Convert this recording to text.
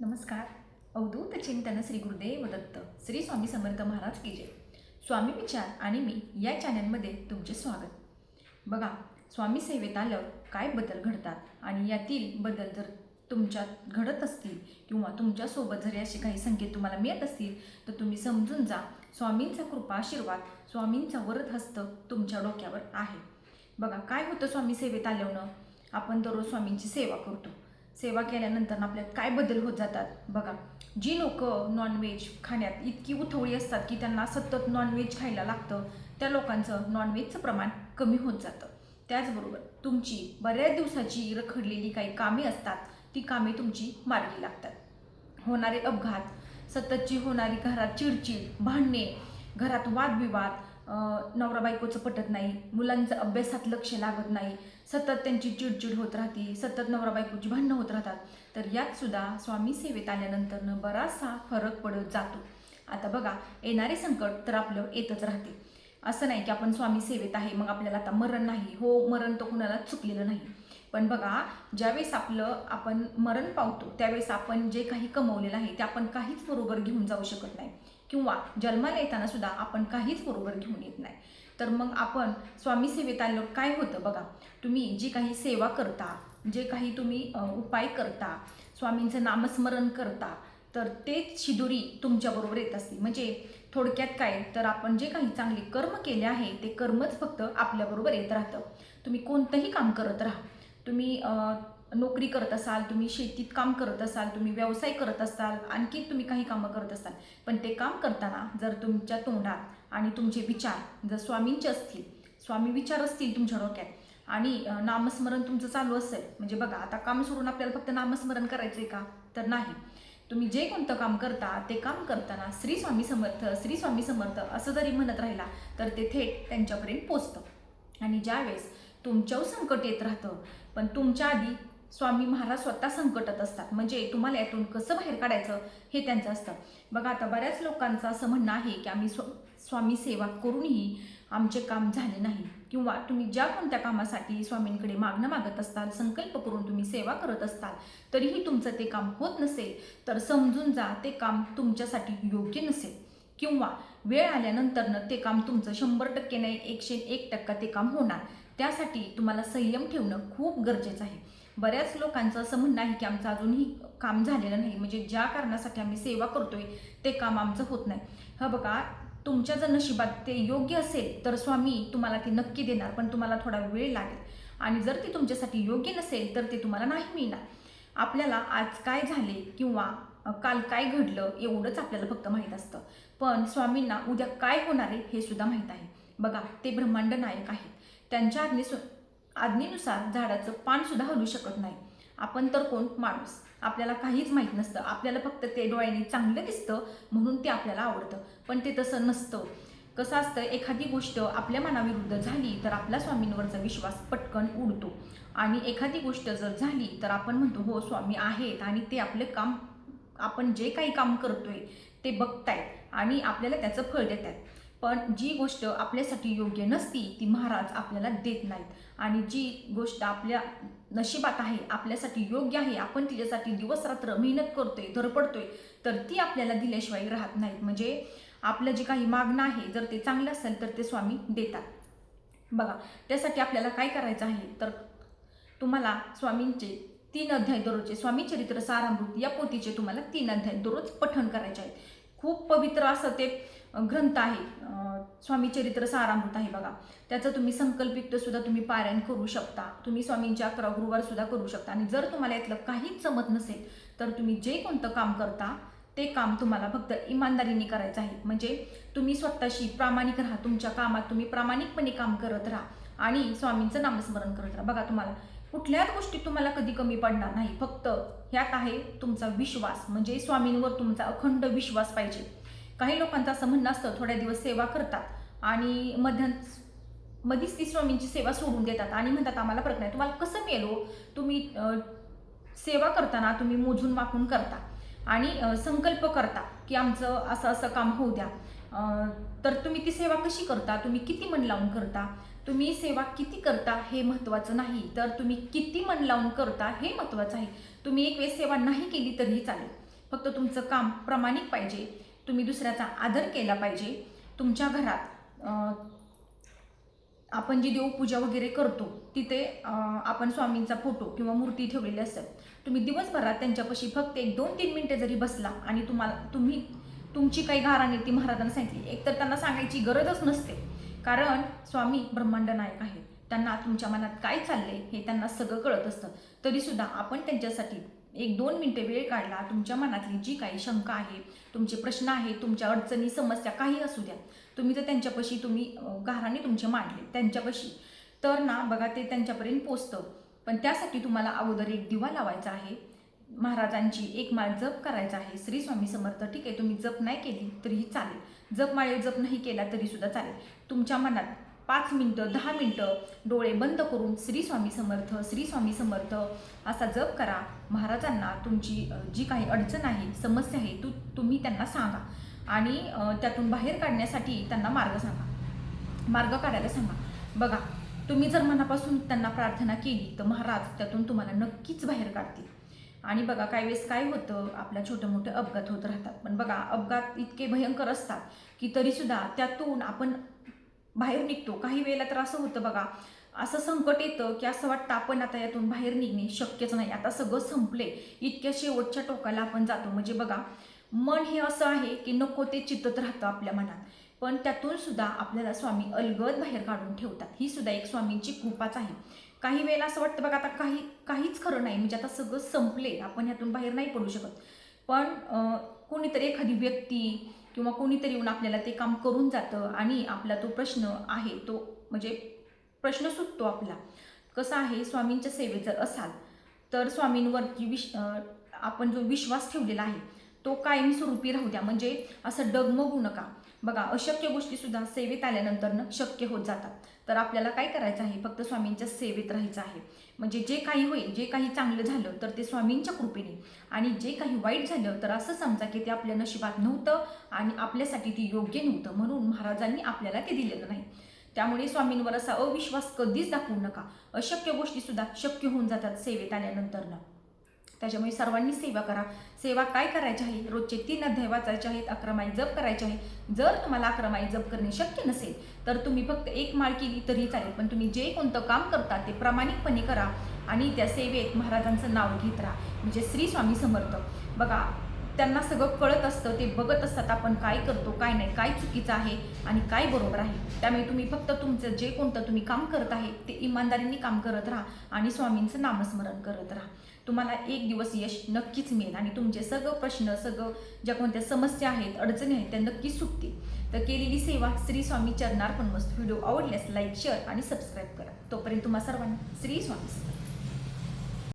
नमस्कार. अवधूत चिंतन श्री गुरुदेव दत्त श्री स्वामी समर्थ महाराज की जय. स्वामी विचार आणि मी या चॅनलमध्ये तुमचे स्वागत. बघा स्वामी सेवेत आल्यावर काय बदल घडतात आणि यातील बदल जर तुमच्यात घडत असतील किंवा तुमच्यासोबत जर असे काही संकेत तुम्हाला मिळत असतील तर तुम्ही समजून जा स्वामींचा कृपा आशीर्वाद स्वामींचा वरद हस्त तुमच्या डोक्यावर आहे. बघा काय होतं स्वामी सेवेत आल्यानं आपण दररोज स्वामींची सेवा करतो. सेवा केल्यानंतर आपल्यात काय बदल होत जातात? बघा जी लोक नॉनव्हेज खाण्यात इतकी उथवळी असतात की त्यांना सतत नॉनव्हेज खायला लागतं त्या लोकांचं नॉनव्हेजचं प्रमाण कमी होत जातं. त्याचबरोबर तुमची बऱ्याच दिवसाची रखडलेली काही कामे असतात ती कामे तुमची मार्गी लागतात. होणारे अपघात सततची होणारी घरात चिडचिड भांडणे घरात वादविवाद नवरा बायकोचं पटत नाही मुलांचं अभ्यासात लक्ष लागत नाही सतत त्यांची चिडचिड होत राहते सतत नवरा बायकोची भांडणं होत राहतात. तर यात सुद्धा स्वामी सेवेत आल्यानंतरनं बराचसा फरक पडत जातो. आता बघा येणारे संकट तर आपलं येतच राहते. असं नाही की आपण स्वामी सेवेत आहे मग आपल्याला आता मरण नाही. हो मरण तर कुणाला चुकलेलं नाही. पण बघा ज्यावेळेस आपलं आपण मरण पावतो त्यावेळेस आपण जे काही कमवलेलं आहे ते आपण काहीच बरोबर घेऊन जाऊ शकत नाही. किंवा जन्माला येताना सुद्धा आपण काहीच बरोबर घेऊन येत नाही. तर मग आपण स्वामी सेवेत आल्यावर काय होतं बघा? तुम्ही जी काही सेवा करता जे काही तुम्ही उपाय करता स्वामींचं नामस्मरण करता तर तेच शिदुरी तुमच्याबरोबर येत असते. म्हणजे थोडक्यात काय? तर आपण जे काही चांगले कर्म केले आहे ते कर्मच फक्त आपल्याबरोबर येत राहतं. तुम्ही कोणतंही काम करत राहा. तुम्ही नोकरी करत असाल तुम्ही शेतीत काम करत असाल तुम्ही व्यवसाय करत असाल आणखी तुम्ही काही कामं करत असाल पण ते काम करताना जर तुमच्या तोंडात आणि तुमचे विचार जर स्वामींचे असतील स्वामी विचार असतील तुमच्या डोक्यात आणि नामस्मरण तुमचं चालू असेल म्हणजे बघा आता काम सोडून आपल्याला फक्त नामस्मरण करायचं आहे का? तर नाही. तुम्ही जे कोणतं काम करता ते काम करताना श्री स्वामी समर्थ श्री स्वामी समर्थ असं जरी म्हणत राहिला तर ते थेट त्यांच्यापर्यंत पोचतं. आणि ज्यावेळेस तुमच्यावर संकट येत राहतं पण तुमच्या आधी स्वामी महाराज स्वतः संकटात असतात. म्हणजे तुम्हाला यातून कसं बाहेर काढायचं हे त्यांचं असतं. बघा आता बऱ्याच लोकांचं असं म्हणणं आहे की आम्ही स्व स्वामी सेवा करूनही आमचे काम झाले नाही. किंवा तुम्ही ज्या कोणत्या कामासाठी स्वामींकडे मागणं मागत असताल संकल्प करून तुम्ही सेवा करत असताल तरीही तुमचं ते काम होत नसेल तर समजून जा ते काम तुमच्यासाठी योग्य नसेल. किंवा वेळ आल्यानंतरनं ते काम तुमचं शंभर टक्के नाही एकशे एक टक्का ते काम होणार. त्यासाठी तुम्हाला संयम ठेवणं खूप गरजेचं आहे. बऱ्याच लोकांचं असं म्हणणं आहे की आमचं अजूनही काम झालेलं नाही. म्हणजे ज्या कारणासाठी आम्ही सेवा करतोय ते काम आमचं होत नाही. हा बघा तुमच्या जर नशिबात ते योग्य असेल तर स्वामी तुम्हाला ते नक्की देणार पण तुम्हाला थोडा वेळ लागेल. आणि जर ते तुमच्यासाठी योग्य नसेल तर ते तुम्हाला नाही मिळणार. आपल्याला आज काय झाले किंवा काल काय घडलं एवढंच आपल्याला फक्त माहीत असतं. पण स्वामींना उद्या काय होणार आहे हे सुद्धा माहीत आहे. बघा ते ब्रह्मांड नायक आहेत. त्यांच्या आज्ञेसु आज्ञेनुसार झाडाचं पान सुद्धा हलू शकत नाही. आपण तर कोण? माणूस. आपल्याला काहीच माहीत नसतं. आपल्याला फक्त ते डोळ्याने चांगलं दिसतं म्हणून ते आपल्याला आवडतं. पण ते तसं नसतं. कसं असतं? एखादी गोष्ट आपल्या मनाविरुद्ध झाली तर आपला स्वामींवरचा विश्वास पटकन उडतो. आणि एखादी गोष्ट जर झाली तर आपण म्हणतो हो स्वामी आहेत आणि ते आपलं काम आपण जे काही काम करतोय ते बघतायत आणि आपल्याला त्याचं फळ देत आहेत पण जी गोष्ट आपल्यासाठी योग्य नसती ती महाराज आपल्याला देत नाहीत. आणि जी गोष्ट आपल्या नशिबात आहे आपल्यासाठी योग्य आहे आपण तिच्यासाठी दिवस रात्र मेहनत करतोय धडपडतोय तर ती आपल्याला दिल्याशिवाय राहत नाहीत. म्हणजे आपलं जे काही मागणं आहे जर ते चांगलं असेल तर ते स्वामी देतात. बघा त्यासाठी आपल्याला काय करायचं आहे? तर तुम्हाला स्वामींचे तीन अध्याय दररोजचे स्वामी चरित्र सारामृत या पोथीचे तुम्हाला तीन अध्याय दररोज पठण करायचे आहेत. खूप पवित्र असं ते ग्रंथ आहे. स्वामी चरित्र सारामृत आहे बघा. त्याचं तुम्ही संकल्पित सुद्धा तुम्ही पारायण करू शकता. तुम्ही स्वामींच्या अकरा गुरुवार सुद्धा करू शकता. आणि जर तुम्हाला यातलं काहीच जमत नसेल तर तुम्ही जे कोणतं काम करता ते काम तुम्हाला फक्त इमानदारीने करायचं आहे. म्हणजे तुम्ही स्वतःशी प्रामाणिक राहा. तुमच्या कामात तुम्ही प्रामाणिकपणे काम करत राहा. आणि स्वामींचं नामस्मरण करत राहा. बघा तुम्हाला कुठल्याच गोष्टीत तुम्हाला कधी कमी पडणार नाही. फक्त ह्यात आहे तुमचा विश्वास. म्हणजे स्वामींवर तुमचा अखंड विश्वास पाहिजे. काही लोकांचं असं म्हणणं असतं थोड्या दिवस सेवा करतात आणि मध्यां मधीच ती स्वामींची सेवा सोडून देतात आणि म्हणतात आम्हाला फरक नाही तुम्हाला कसं मिळेलो हो? तुम्ही सेवा करताना तुम्ही मोजून मापून करता आणि संकल्प करता की आमचं असं असं काम होऊ द्या. तर तुम्ही ती सेवा कशी करता? तुम्ही किती मन लावून करता? तुम्ही सेवा किती करता हे महत्त्वाचं नाही. तर तुम्ही किती मन लावून करता हे महत्त्वाचं आहे. तुम्ही एक वेळेस सेवा नाही केली तरीही चालेल. फक्त तुमचं काम प्रामाणिक पाहिजे तुम्ही दुसऱ्याचा आदर केला पाहिजे. तुमच्या घरात आपण जी देवपूजा वगैरे करतो तिथे आपण स्वामींचा फोटो किंवा मूर्ती ठेवलेली असतात तुम्ही दिवसभरात त्यांच्यापाशी फक्त एक दोन तीन मिनटं जरी बसला आणि तुम्हाला तुम्ही तुमची काही गाराने ती महाराजांना सांगितली एकतर त्यांना सांगायची गरजच नसते. कारण स्वामी ब्रह्मांड नायक आहेत. त्यांना तुमच्या मनात काय चाललंय हे त्यांना सगळं कळत असतं. तरीसुद्धा आपण त्यांच्यासाठी एक दोन मिनटे वेळ काढला तुमच्या मनातली जी काही शंका आहे तुमचे प्रश्न आहे तुमच्या अडचणी समस्या काही असू द्या तुम्ही जर त्यांच्यापाशी तुम्ही घराने तुमचे मांडले त्यांच्यापाशी. तर ना बघा ते त्यांच्यापर्यंत पोचतं. पण त्यासाठी तुम्हाला अगोदर एक दिवा लावायचा आहे. महाराजांची एक माळ जप करायचा आहे. श्री स्वामी समर्थ ठीक आहे तुम्ही जप नाही केली तरीही चालेल. जप माळे जप नाही केला तरी सुद्धा चालेल. तुमच्या मनात पाच मिनटं दहा मिनटं डोळे बंद करून श्री स्वामी समर्थ श्री स्वामी समर्थ असा जप करा. महाराजांना तुमची जी काही अडचण आहे समस्या आहे तू तुम्ही त्यांना सांगा. आणि त्यातून बाहेर काढण्यासाठी त्यांना मार्ग सांगा. मार्ग काढायला सांगा. बघा तुम्ही जर मनापासून त्यांना प्रार्थना केली तर महाराज त्यातून तुम्हाला नक्कीच बाहेर काढतील. आणि बघा काही वेळेस काय होतं आपल्या छोटे मोठे अपघात होत राहतात. पण बघा अपघात इतके भयंकर असतात की तरीसुद्धा त्यातून आपण बाहेर निघतो. काही वेळेला तर असं होतं बघा असं संकट येतं की असं वाटतं आपण आता यातून बाहेर निघणे शक्यच नाही. आता सगळं संपले इतक्या शेवटच्या टोकाला आपण जातो. म्हणजे बघा मन हे असं आहे की नको ते चितत राहतं आपल्या मनात. पण त्यातून सुद्धा आपल्याला स्वामी अलगद बाहेर काढून ठेवतात. ही सुद्धा एक स्वामींची कृपाच आहे. काही वेळेला असं वाटतं बघा आता काही काहीच खरं नाही. म्हणजे आता सगळं संपले. आपण ह्यातून बाहेर नाही पडू शकत. पण कोणीतरी एखादी व्यक्ती किंवा कोणीतरी येऊन आपल्याला ते काम करून जातं आणि आपला तो प्रश्न आहे तो म्हणजे प्रश्न सुटतो आपला. कसं आहे स्वामींच्या सेवेत जर असाल तर स्वामींवरती विश आपण जो विश्वास ठेवलेला आहे तो कायमस्वरूपी राहू द्या. म्हणजे असं डगमगू नका. बघा अशक्य गोष्टीसुद्धा सेवेत आल्यानंतर शक्य होत जातात. तर आपल्याला काय करायचं आहे? फक्त स्वामींच्या सेवेत राहायचं आहे. म्हणजे जे काही होईल जे काही चांगलं झालं तर ते स्वामींच्या कृपेने. आणि जे काही वाईट झालं तर असं समजा की ते आपल्या नशिबात नव्हतं आणि आपल्यासाठी ते योग्य नव्हतं म्हणून महाराजांनी आपल्याला ते दिलेलं नाही. त्यामुळे स्वामींवर असा अविश्वास कधीच दाखवू नका. अशक्य गोष्टीसुद्धा शक्य होऊन जातात सेवेत आल्यानंतरनं. त्याच्यामुळे सर्वांनी सेवा करा. सेवा काय करायची आहे? रोजचे तीन अध्याय वाचायचे आहेत अक्रमाई जप करायचे आहे जर तुम्हाला अक्रमाई जप करणे शक्य नसेल तर तुम्ही फक्त एक माळ केली तरी चालेल पण तुम्ही जे कोणतं काम करता ते प्रामाणिकपणे करा आणि त्या सेवेत महाराजांचं नाव घेत राहा. म्हणजे श्री स्वामी समर्थ. बघा त्यांना सगळं कळत असतं ते बघत असतात आपण काय करतो काय नाही काय चुकीचं आहे आणि काय बरोबर आहे. त्यामुळे तुम्ही फक्त तुमचं जे कोणतं तुम्ही काम करत आहे ते इमानदारीने काम करत राहा आणि स्वामींचं नामस्मरण करत राहा. तुम्हाला एक दिवस यश नक्कीच मिळेल आणि तुमचे सगळं प्रश्न सगळं ज्या कोणत्या समस्या आहेत अडचणी आहेत त्या नक्कीच सुटतील. तर केलेली सेवा श्री स्वामी चरणार पण मस्त व्हिडिओ आवडल्यास लाईक शेअर आणि सबस्क्राईब करा. तोपर्यंत तुम्हा सर्वांना श्री स्वामी